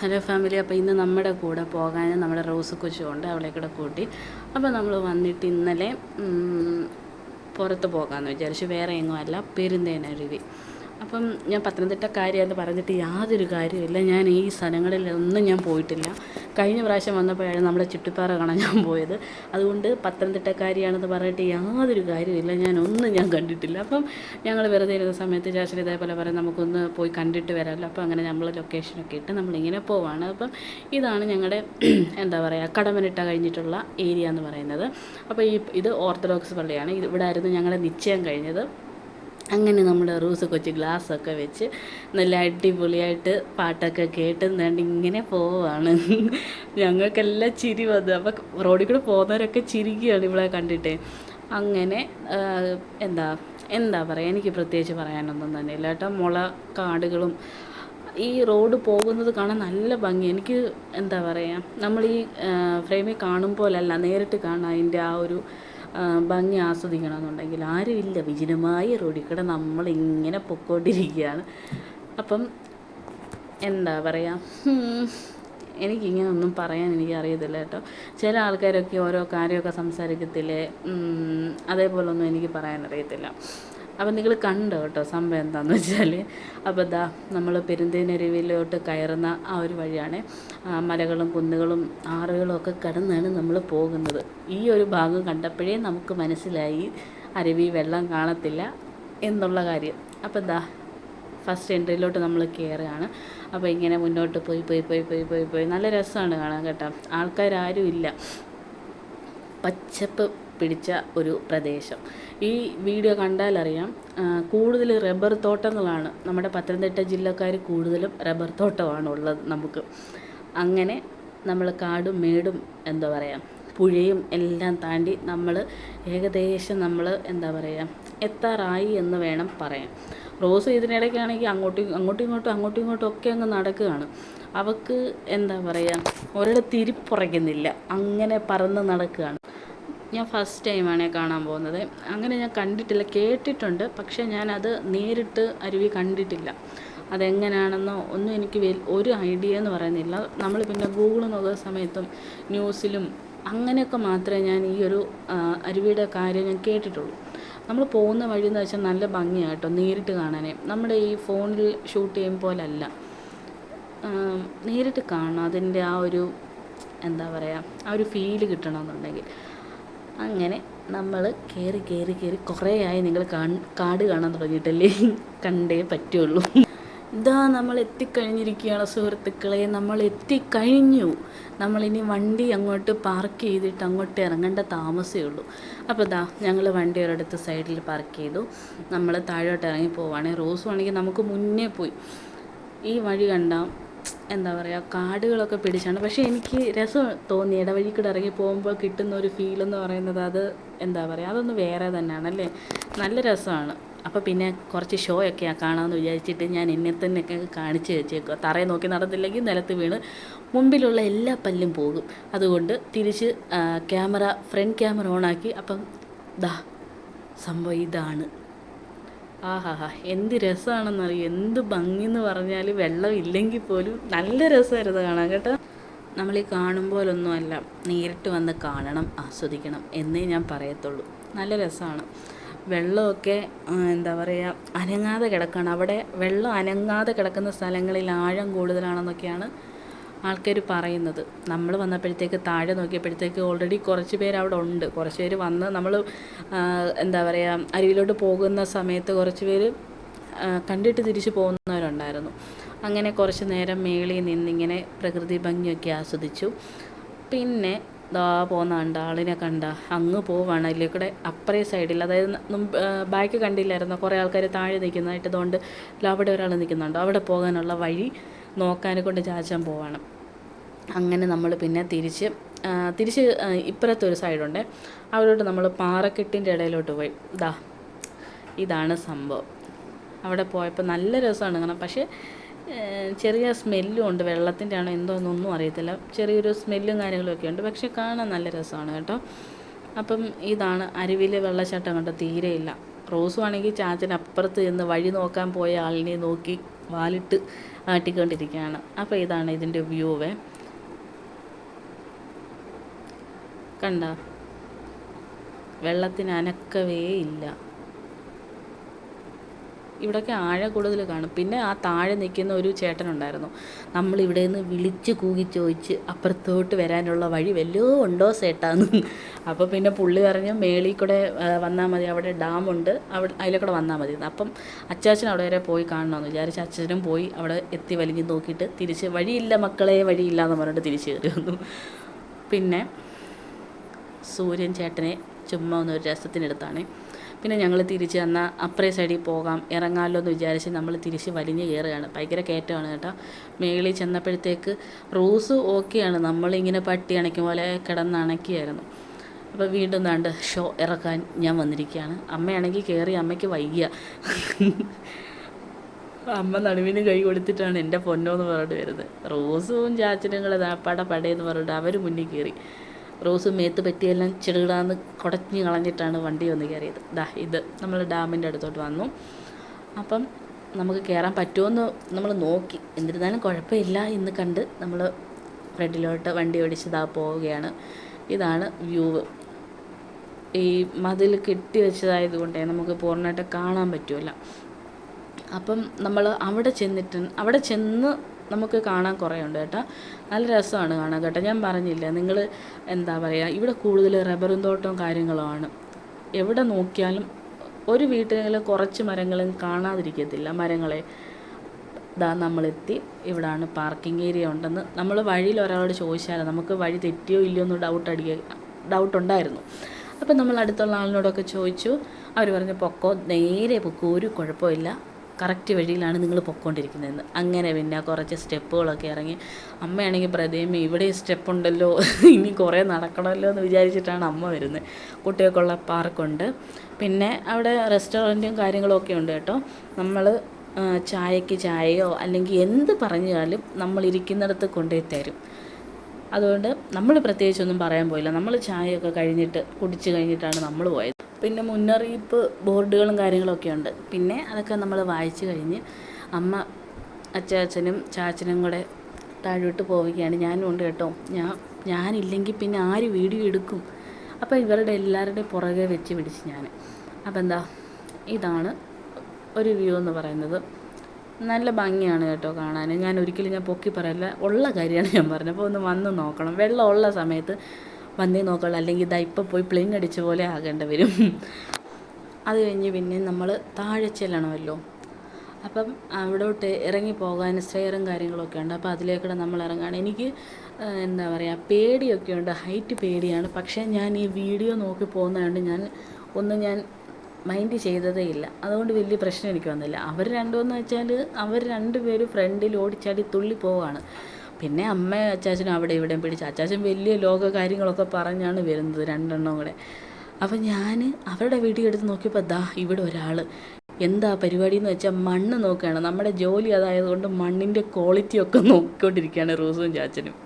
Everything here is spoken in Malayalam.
ഹലോ ഫാമിലി അപ്പോൾ ഇന്ന് നമ്മുടെ കൂടെ പോകാൻ നമ്മുടെ റോസ് കൊച്ചുണ്ട് അവളെ കൂടെ കൂട്ടി. അപ്പോൾ നമ്മൾ വന്നിട്ട് ഇന്നലെ പുറത്ത് പോകാമെന്ന് വിചാരിച്ചു വേറെ എങ്ങും അല്ല പെരുന്തേനരുവി അപ്പം ഞാൻ പത്തനംതിട്ട കാര്യമെന്ന് പറഞ്ഞിട്ട് യാതൊരു കാര്യമില്ല ഞാൻ ഈ സ്ഥലങ്ങളിലൊന്നും ഞാൻ പോയിട്ടില്ല. കഴിഞ്ഞ പ്രാവശ്യം വന്നപ്പോഴാണ് നമ്മുടെ ചുട്ടിപ്പാറ കാണാൻ ഞാൻ പോയത്. അതുകൊണ്ട് പത്തനംതിട്ടക്കാരിയാണെന്ന് പറഞ്ഞിട്ട് യാതൊരു കാര്യമില്ല ഞാൻ ഒന്നും ഞാൻ കണ്ടിട്ടില്ല. അപ്പം ഞങ്ങൾ വെറുതെ ഇരുന്ന സമയത്ത് ചാച്ചൻ ഇതേപോലെ പറയാം നമുക്കൊന്ന് പോയി കണ്ടിട്ട് വരാമല്ലോ. അപ്പോൾ അങ്ങനെ നമ്മൾ ലൊക്കേഷനൊക്കെ ഇട്ട് നമ്മളിങ്ങനെ പോവാണ്. അപ്പം ഇതാണ് ഞങ്ങളുടെ എന്താ പറയുക കടമനിട്ട കഴിഞ്ഞിട്ടുള്ള ഏരിയ എന്ന് പറയുന്നത്. അപ്പോൾ ഈ ഇത് ഓർത്തഡോക്സ് പള്ളിയാണ്. ഇത് ഇവിടെ ആയിരുന്നു ഞങ്ങളുടെ നിശ്ചയം കഴിഞ്ഞത്. അങ്ങനെ നമ്മുടെ റൂസ് കൊച്ച് ഗ്ലാസ്സൊക്കെ വെച്ച് നല്ല അടിപൊളിയായിട്ട് പാട്ടൊക്കെ കേട്ട് എന്താണ്ട് ഇങ്ങനെ പോവാണ്. ഞങ്ങൾക്കെല്ലാം ചിരി വന്നു. അപ്പം റോഡിൽ കൂടെ പോകുന്നവരൊക്കെ ചിരിക്കുകയാണ് ഇവിടെ കണ്ടിട്ട്. അങ്ങനെ എന്താ എന്താ പറയുക എനിക്ക് പ്രത്യേകിച്ച് പറയാനൊന്നും തന്നെ ഇല്ല കേട്ടോ. മുള കാടുകളും ഈ റോഡ് പോകുന്നത് കാണാൻ നല്ല ഭംഗി. എനിക്ക് എന്താ പറയുക നമ്മൾ ഈ ഫ്രെയിമിൽ കാണുമ്പോലല്ല നേരിട്ട് കാണാം. അതിന്റെ ആ ഒരു ഭംഗി ആസ്വദിക്കണമെന്നുണ്ടെങ്കിൽ ആരുമില്ല. വിജനമായ റോഡിൽ നമ്മളിങ്ങനെ പൊക്കോണ്ടിരിക്കുകയാണ്. അപ്പം എന്താ പറയുക എനിക്കിങ്ങനെ ഒന്നും പറയാൻ എനിക്ക് അറിയത്തില്ല കേട്ടോ. ചില ആൾക്കാരൊക്കെ ഓരോ കാര്യമൊക്കെ സംസാരിക്കത്തില്ലേ? അതേപോലൊന്നും എനിക്ക് പറയാൻ അറിയത്തില്ല അപ്പം നിങ്ങൾ കണ്ടോ കേട്ടോ സംഭവം എന്താണെന്ന് വെച്ചാൽ അപ്പോൾ ദാ നമ്മൾ പെരുന്തേനരുവിലോട്ട് കയറുന്ന ആ ഒരു വഴിയാണ്. മലകളും കുന്നുകളും ആറുകളും ഒക്കെ കടന്നാണ് നമ്മൾ പോകുന്നത്. ഈ ഒരു ഭാഗം കണ്ടപ്പോഴേ നമുക്ക് മനസ്സിലായി അരുവി വെള്ളം കാണത്തില്ല എന്നുള്ള കാര്യം. അപ്പോൾ ദാ ഫസ്റ്റ് എൻട്രിയിലോട്ട് നമ്മൾ കയറുകയാണ് അപ്പോൾ ഇങ്ങനെ മുന്നോട്ട് പോയി പോയി പോയി പോയി പോയി പോയി. നല്ല രസമാണ് കാണാൻ കേട്ടോ. ആൾക്കാരും ഇല്ല. പച്ചപ്പ് പിടിച്ച ഒരു പ്രദേശം. ഈ വീഡിയോ കണ്ടാലറിയാം കൂടുതൽ റബ്ബർ തോട്ടങ്ങളാണ് നമ്മുടെ പത്തനംതിട്ട ജില്ലക്കാർ കൂടുതലും റബ്ബർ തോട്ടമാണ് ഉള്ളത് നമുക്ക്. അങ്ങനെ നമ്മൾ കാടും മേടും എന്താ പറയുക പുഴയും എല്ലാം താണ്ടി നമ്മൾ ഏകദേശം നമ്മൾ എന്താ പറയുക എത്താറായി എന്ന് വേണം പറയാൻ. റോസ് ഇതിനിടയ്ക്കാണെങ്കിൽ അങ്ങോട്ടും അങ്ങോട്ടും ഇങ്ങോട്ടും അങ്ങോട്ടും ഇങ്ങോട്ടും ഒക്കെ അങ്ങ് നടക്കുകയാണ്. അവക്ക് എന്താ പറയുക ഒരിടത്ത് തിരിപ്പുറയ്ക്കുന്നില്ല അങ്ങനെ പറന്ന് നടക്കുകയാണ്. ഞാൻ ഫസ്റ്റ് ടൈമാണ് കാണാൻ പോകുന്നത്. അങ്ങനെ ഞാൻ കണ്ടിട്ടില്ല കേട്ടിട്ടുണ്ട്. പക്ഷേ ഞാനത് നേരിട്ട് അരുവി കണ്ടിട്ടില്ല. അതെങ്ങനെയാണെന്നോ ഒന്നും എനിക്ക് ഒരു ഐഡിയ എന്ന് പറയുന്നില്ല. നമ്മൾ പിന്നെ ഗൂഗിൾ നോക്കുന്ന സമയത്തും ന്യൂസിലും അങ്ങനെയൊക്കെ മാത്രമേ ഞാൻ ഈ ഒരു അരുവിയുടെ കാര്യം ഞാൻ കേട്ടിട്ടുള്ളൂ. നമ്മൾ പോകുന്ന വഴി എന്ന് വെച്ചാൽ നല്ല ഭംഗിയായിട്ടോ നേരിട്ട് കാണാനേ. നമ്മുടെ ഈ ഫോണിൽ ഷൂട്ട് ചെയ്യും പോലല്ല. നേരിട്ട് കാണണം. അതിന്റെ ആ ഒരു എന്താ പറയുക ആ ഒരു ഫീൽ കിട്ടണമെന്നുണ്ടെങ്കിൽ അങ്ങനെ നമ്മൾ കയറി കയറി കയറി കുറേ ആയി നിങ്ങൾ കാട് കാണാൻ തുടങ്ങിയിട്ടല്ലേ? കണ്ടേ പറ്റുള്ളൂ. ഇതാ നമ്മൾ എത്തിക്കഴിഞ്ഞിരിക്കുകയാണ് സുഹൃത്തുക്കളെ. നമ്മൾ എത്തിക്കഴിഞ്ഞു. നമ്മളിനി വണ്ടി അങ്ങോട്ട് പാർക്ക് ചെയ്തിട്ട് അങ്ങോട്ട് ഇറങ്ങേണ്ട താമസമേ ഉള്ളൂ. അപ്പോൾ ഇതാ ഞങ്ങൾ വണ്ടി ഒരിടത്ത് സൈഡിൽ പാർക്ക് ചെയ്തു. നമ്മൾ താഴോട്ട് ഇറങ്ങി പോവുകയാണെങ്കിൽ റോസ് ആണെങ്കിൽ നമുക്ക് മുന്നേ പോയി. ഈ വഴി കണ്ട എന്താ പറയുക കാടുകളൊക്കെ പിടിച്ചാണ്. പക്ഷേ എനിക്ക് രസം തോന്നി. ഇടവഴി കൂടെ ഇറങ്ങി പോകുമ്പോൾ കിട്ടുന്ന ഒരു ഫീൽ എന്ന് പറയുന്നത് അത് എന്താ പറയുക അതൊന്ന് വേറെ തന്നെയാണ് അല്ലേ? നല്ല രസമാണ്. അപ്പോൾ പിന്നെ കുറച്ച് ഷോ ഒക്കെ കാണാമെന്ന് വിചാരിച്ചിട്ട് ഞാൻ എന്നെ തന്നെയൊക്കെ കാണിച്ച് വെച്ചേക്കുക തറയെ നോക്കി നടന്നില്ലെങ്കിൽ നിലത്ത് വീണ് മുമ്പിലുള്ള എല്ലാ പല്ലും പോകും. അതുകൊണ്ട് തിരിച്ച് ക്യാമറ ഫ്രണ്ട് ക്യാമറ ഓണാക്കി അപ്പം ദാ സംഭവം ഇതാണ്. ആഹാഹാ എന്ത് രസമാണെന്നറിയോ എന്ത് ഭംഗി എന്ന് പറഞ്ഞാൽ വെള്ളം ഇല്ലെങ്കിൽ പോലും നല്ല രസമായിരുന്നു കാണാൻ കേട്ടോ. നമ്മൾ ഈ കാണുമ്പോലൊന്നും നേരിട്ട് വന്ന് കാണണം ആസ്വദിക്കണം എന്നേ ഞാൻ പറയത്തുള്ളൂ. നല്ല രസമാണ്. വെള്ളമൊക്കെ എന്താ പറയുക അനങ്ങാതെ കിടക്കുകയാണ് അവിടെ വെള്ളം അനങ്ങാതെ കിടക്കുന്ന സ്ഥലങ്ങളിൽ ആഴം കൂടുതലാണെന്നൊക്കെയാണ് ആൾക്കാർ പറയുന്നത്. നമ്മൾ വന്നപ്പോഴത്തേക്ക് താഴെ നോക്കിയപ്പോഴത്തേക്ക് ഓൾറെഡി കുറച്ച് പേര് അവിടെ ഉണ്ട്. കുറച്ച് പേര് വന്ന് നമ്മൾ എന്താ പറയുക അരുവിലോട്ട് പോകുന്ന സമയത്ത് കുറച്ച് പേര് കണ്ടിട്ട് തിരിച്ചു പോകുന്നവരുണ്ടായിരുന്നു. അങ്ങനെ കുറച്ച് നേരം മേളിൽ നിന്നിങ്ങനെ പ്രകൃതി ഭംഗിയൊക്കെ ആസ്വദിച്ചു. പിന്നെ ദാ പോകുന്ന കണ്ട ആളിനെ കണ്ട അങ്ങ് പോവാണ്. അല്ലെങ്കിൽ കൂടെ അപ്പറേ സൈഡിൽ അതായത് ബാക്ക് കണ്ടില്ലായിരുന്നു? കുറേ ആൾക്കാർ താഴെ നിൽക്കുന്നതായിട്ട് അതുകൊണ്ട് അവിടെ ഒരാൾ നിൽക്കുന്നുണ്ട്. അവിടെ പോകാനുള്ള വഴി നോക്കാനെ കൊണ്ട് ചാച്ചാൻ പോവാണ്. അങ്ങനെ നമ്മൾ പിന്നെ തിരിച്ച് തിരിച്ച് ഇപ്പുറത്തെ ഒരു സൈഡുണ്ട്. അവിടോട്ട് നമ്മൾ പാറക്കെട്ടിന്റെ ഇടയിലോട്ട് പോയി. ദാ ഇതാണ് സംഭവം. അവിടെ പോയപ്പോൾ നല്ല രസമാണ് കാരണം പക്ഷേ ചെറിയ സ്മെല്ലും ഉണ്ട്. വെള്ളത്തിന്റെ ആണോ എന്തോന്നൊന്നും അറിയത്തില്ല. ചെറിയൊരു സ്മെല്ലും കാര്യങ്ങളൊക്കെ ഉണ്ട്. പക്ഷേ കാണാൻ നല്ല രസമാണ് കേട്ടോ. അപ്പം ഇതാണ് അരുവിൽ വെള്ളച്ചാട്ടം കണ്ടോ? തീരെയില്ല റോസും ആണെങ്കിൽ ചാച്ചൻ അപ്പുറത്ത് നിന്ന് വഴി നോക്കാൻ പോയ ആളിനെ നോക്കി വാലിട്ട് ആട്ടിക്കൊണ്ടിരിക്കുകയാണ്. അപ്പോൾ ഇതാണ് ഇതിന്റെ വ്യൂവേ കണ്ട? വെള്ളത്തിന് അനക്കവേ ഇല്ല. ഇവിടെയൊക്കെ ആഴ കൂടുതൽ കാണും. പിന്നെ ആ താഴെ നിൽക്കുന്ന ഒരു ചേട്ടനുണ്ടായിരുന്നു. നമ്മൾ ഇവിടെ നിന്ന് വിളിച്ച് കൂകി ചോദിച്ച് അപ്പുറത്തോട്ട് വരാനുള്ള വഴി വല്ലോ ഉണ്ടോ സേട്ടാന്ന്. അപ്പോൾ പിന്നെ പുള്ളി പറഞ്ഞു മേളിൽ കൂടെ വന്നാൽ മതി. അവിടെ ഡാമുണ്ട് അവിടെ അതിലെ വന്നാൽ മതി. അപ്പം അച്ചാച്ചൻ അവിടെ വരെ പോയി കാണണമെന്ന് വിചാരിച്ച് അച്ഛനും പോയി അവിടെ എത്തി വലിഞ്ഞ് നോക്കിയിട്ട് തിരിച്ച് വഴിയില്ല മക്കളെ വഴിയില്ല എന്ന് പറഞ്ഞിട്ട് തിരിച്ച് കയറി വന്നു പിന്നെ സൂര്യൻ ചേട്ടനെ ചുമ്മാ ഒന്ന് ഒരു രസത്തിനെടുത്താണ്. പിന്നെ ഞങ്ങൾ തിരിച്ച് എന്നാൽ അപ്പുറേ സൈഡിൽ പോകാം ഇറങ്ങാമല്ലോ എന്ന് വിചാരിച്ച് നമ്മൾ തിരിച്ച് വലിഞ്ഞ് കയറുകയാണ് ഭയങ്കര കയറ്റമാണ് കേട്ടോ. മേളിൽ ചെന്നപ്പോഴത്തേക്ക് റോസ് ഓക്കെയാണ് നമ്മളിങ്ങനെ പട്ടി അണയ്ക്കും പോലെ കിടന്ന് അണക്കിയായിരുന്നു അപ്പോൾ വീണ്ടും താണ്ട് ഷോ ഇറക്കാൻ ഞാൻ വന്നിരിക്കുകയാണ്. അമ്മയാണെങ്കിൽ കയറി അമ്മയ്ക്ക് വൈകിയ അമ്മ നടുവിന് കൈ കൊടുത്തിട്ടാണ് എന്റെ പൊന്നോ എന്ന് പറഞ്ഞിട്ട് വരുന്നത്. റോസും ചാച്ചനും കൂടെ പട പടയെന്ന് പറഞ്ഞിട്ട് അവർ മുന്നിൽ കയറി റോസ് മേത്ത് പറ്റിയെല്ലാം ചെറുകിടാന്ന് കുടഞ്ഞ് കളഞ്ഞിട്ടാണ് വണ്ടി വന്ന് കയറിയത്. ദാ ഇത് നമ്മൾ ഡാമിന്റെ അടുത്തോട്ട് വന്നു. അപ്പം നമുക്ക് കയറാൻ പറ്റുമെന്ന് നമ്മൾ നോക്കി. എന്നിരുന്നാലും കുഴപ്പമില്ല എന്ന് കണ്ട് നമ്മൾ ഫ്രണ്ടിലോട്ട് വണ്ടി ഓടിച്ച് പോവുകയാണ്. ഇതാണ് വ്യൂവ് ഈ മതിൽ കെട്ടി വെച്ചതായതുകൊണ്ടേ നമുക്ക് പൂർണമായിട്ട് കാണാൻ പറ്റുമല്ല അപ്പം നമ്മൾ അവിടെ ചെന്നിട്ട് അവിടെ ചെന്ന് നമുക്ക് കാണാൻ കുറേ ഉണ്ട് കേട്ടോ. നല്ല രസമാണ് കാണാൻ കേട്ടോ. ഞാൻ പറഞ്ഞില്ല നിങ്ങൾ എന്താ പറയുക ഇവിടെ കൂടുതൽ റബ്ബറും തോട്ടവും കാര്യങ്ങളുമാണ്. എവിടെ നോക്കിയാലും ഒരു വീട്ടിലെങ്കിലും കുറച്ച് മരങ്ങളും കാണാതിരിക്കത്തില്ല. മരങ്ങളെ ഇതാ നമ്മളെത്തി ഇവിടാണ് പാർക്കിംഗ് ഏരിയ ഉണ്ടെന്ന്. നമ്മൾ വഴിയിൽ ഒരാളോട് ചോദിച്ചാലും നമുക്ക് വഴി തെറ്റിയോ ഇല്ലയോ എന്ന് ഡൗട്ട് അടിക്കുക ഡൗട്ട് ഉണ്ടായിരുന്നു. അപ്പം നമ്മൾ അടുത്തുള്ള ആളിനോടൊക്കെ ചോദിച്ചു. അവർ പറഞ്ഞു പൊക്കോ നേരെ പൊക്കോ ഒരു കുഴപ്പമില്ല. കറക്റ്റ് വഴിയിലാണ് നിങ്ങൾ പൊയ്ക്കൊണ്ടിരിക്കുന്നതെന്ന് അങ്ങനെ പിന്നെ കുറച്ച് സ്റ്റെപ്പുകളൊക്കെ ഇറങ്ങി അമ്മയാണെങ്കിൽ പ്രതേമ ഇവിടെ സ്റ്റെപ്പ് ഉണ്ടല്ലോ ഇനി കുറേ നടക്കണമല്ലോ എന്ന് വിചാരിച്ചിട്ടാണ് അമ്മ വരുന്നത്. കുട്ടികൾക്കുള്ള പാർക്കുണ്ട്. പിന്നെ അവിടെ റെസ്റ്റോറന്റും കാര്യങ്ങളൊക്കെ ഉണ്ട് കേട്ടോ. നമ്മൾ ചായക്ക് ചായയോ അല്ലെങ്കിൽ എന്ത് പറഞ്ഞാലും നമ്മൾ ഇരിക്കുന്നിടത്ത് കൊണ്ടുപോയി തരും. അതുകൊണ്ട് നമ്മൾ പ്രത്യേകിച്ചൊന്നും പറയാൻ പോയില്ല. നമ്മൾ ചായയൊക്കെ കഴിഞ്ഞിട്ട് കുടിച്ച് കഴിഞ്ഞിട്ടാണ് നമ്മൾ പോയത്. പിന്നെ മുന്നറിയിപ്പ് ബോർഡുകളും കാര്യങ്ങളൊക്കെ ഉണ്ട്. പിന്നെ അതൊക്കെ നമ്മൾ വായിച്ചു കഴിഞ്ഞ് അമ്മ അച്ചാച്ചനും ചാച്ചനും കൂടെ താഴോട്ട് പോവുകയാണ്. ഞാനും ഉണ്ട് കേട്ടോ. ഞാൻ ഞാനില്ലെങ്കിൽ പിന്നെ ആര് വീഡിയോ എടുക്കും? അപ്പോൾ ഇവരുടെ എല്ലാവരുടെയും പുറകെ വെച്ച് പിടിച്ച് ഞാൻ അപ്പോൾ എന്താ ഇതാണ് ഒരു വ്യൂ എന്ന് പറയുന്നത്. നല്ല ഭംഗിയാണ് കേട്ടോ കാണാൻ ഞാൻ ഒരിക്കലും ഞാൻ പൊക്കി പറയില്ല. ഉള്ള കാര്യമാണ് ഞാൻ പറഞ്ഞത്. അപ്പോൾ ഒന്ന് വന്ന് നോക്കണം. വെള്ളം ഉള്ള സമയത്ത് വന്നേ നോക്കുള്ളൂ. അല്ലെങ്കിൽ ഇതാ ഇപ്പം പോയി പ്ലെയിൻ അടിച്ച പോലെ ആകേണ്ടി വരും. അത് കഴിഞ്ഞ് പിന്നെ നമ്മൾ താഴെ ചെല്ലണമല്ലോ. അപ്പം അവിടോട്ട് ഇറങ്ങി പോകാൻ സ്റ്റെയറും കാര്യങ്ങളൊക്കെ ഉണ്ട്. അപ്പോൾ അതിലേക്കൂടെ നമ്മൾ ഇറങ്ങുകയാണ് എനിക്ക് എന്താ പറയുക പേടിയൊക്കെ ഉണ്ട്. ഹൈറ്റ് പേടിയാണ്. പക്ഷേ ഞാൻ ഈ വീഡിയോ നോക്കി പോകുന്നതുകൊണ്ട് ഞാൻ ഒന്നും ഞാൻ മൈൻഡ് ചെയ്തതേ ഇല്ല. അതുകൊണ്ട് വലിയ പ്രശ്നം എനിക്ക് വന്നില്ല. അവർ രണ്ടുമെന്ന് വെച്ചാൽ അവർ രണ്ടുപേരും ഫ്രണ്ടിൽ ഓടിച്ചാടി തുള്ളി പോവാണ്. പിന്നെ അമ്മ അച്ചാച്ചനും അവിടെ ഇവിടെയും പിടിച്ച് അച്ചാച്ചൻ വലിയ ലോക കാര്യങ്ങളൊക്കെ പറഞ്ഞാണ് വരുന്നത് രണ്ടെണ്ണം കൂടെ. അപ്പം ഞാൻ അവരുടെ വീഡിയോ എടുത്ത് നോക്കിയപ്പോൾ ദാ ഇവിടെ ഒരാൾ എന്താ പരിപാടി എന്ന് വെച്ചാൽ മണ്ണ് നോക്കുകയാണ് നമ്മുടെ ജോലി അതായതുകൊണ്ട് മണ്ണിന്റെ ക്വാളിറ്റി ഒക്കെ നോക്കിക്കൊണ്ടിരിക്കുകയാണ് റോസും ചാച്ചനും.